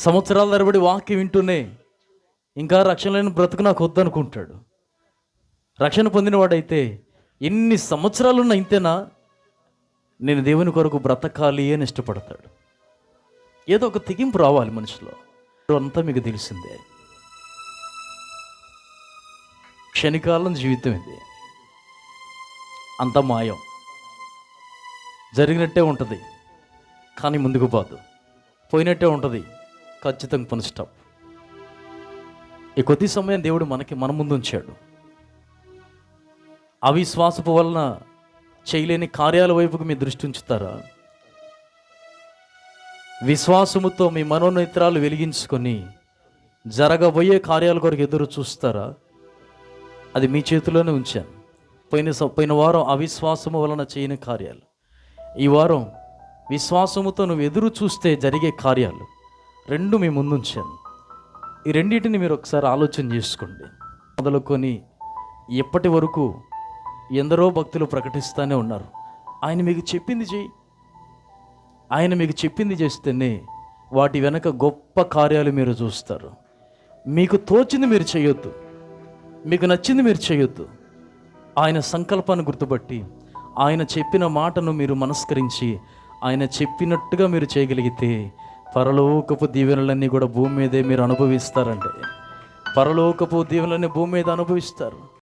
సంవత్సరాల తరబడి వాక్యం వింటూనే ఇంకా రక్షణ లేని బ్రతుకు నాకు వద్దనుకుంటాడు. రక్షణ పొందినవాడైతే ఎన్ని సంవత్సరాలున్న ఇంతేనా? నేను దేవుని కొరకు బ్రతకాలి అని ఇష్టపడతాడు. ఏదో ఒక తెగింపు రావాలి మనిషిలో అంతా మీకు తెలిసిందే. క్షణికాలం జీవితం ఇది. అంత మాయం. జరిగినట్టే ఉంటుంది. కానీ ముందుకు పోదు. పోయినట్టే ఉంటుంది. ఖచ్చితంగా పని ఈ కొద్ది సమయం దేవుడు మనకి మన ముందు ఉంచాడు. అవిశ్వాసపు వలన చేయలేని కార్యాల వైపుకు మీ దృష్టి ఉంచుతారా? విశ్వాసముతో మీ మనోనేత్రాలు వెలిగించుకొని జరగబోయే కార్యాల కొరకు ఎదురు చూస్తారా? అది మీ చేతిలోనే ఉంచాను. పోయిన స- పోయిన వారం అవిశ్వాసము వలన చేయని కార్యాలు. ఈ వారం విశ్వాసముతో నువ్వు ఎదురు చూస్తే జరిగే కార్యాలు. రెండు మీ ముందు ఉంచాను ఈ రెండింటిని మీరు ఒకసారి ఆలోచన చేసుకోండి. మొదలుకొని ఎప్పటి వరకు ఎందరో భక్తులు ప్రకటిస్తూనే ఉన్నారు. ఆయన మీకు చెప్పింది చేయి ఆయన మీకు చెప్పింది చేస్తేనే వాటి వెనక గొప్ప కార్యాలు మీరు చూస్తారు. మీకు తోచింది మీరు చేయొద్దు. మీకు నచ్చింది మీరు చేయొద్దు. ఆయన సంకల్పాన్ని గుర్తుపట్టి ఆయన చెప్పిన మాటను మీరు మనస్కరించి ఆయన చెప్పినట్టుగా మీరు చేయగలిగితే పరలోకపు దీవెనలన్నీ కూడా భూమి మీదే మీరు అనుభవిస్తారండి. పరలోకపు దీవెనలన్నీ భూమి మీద అనుభవిస్తారు.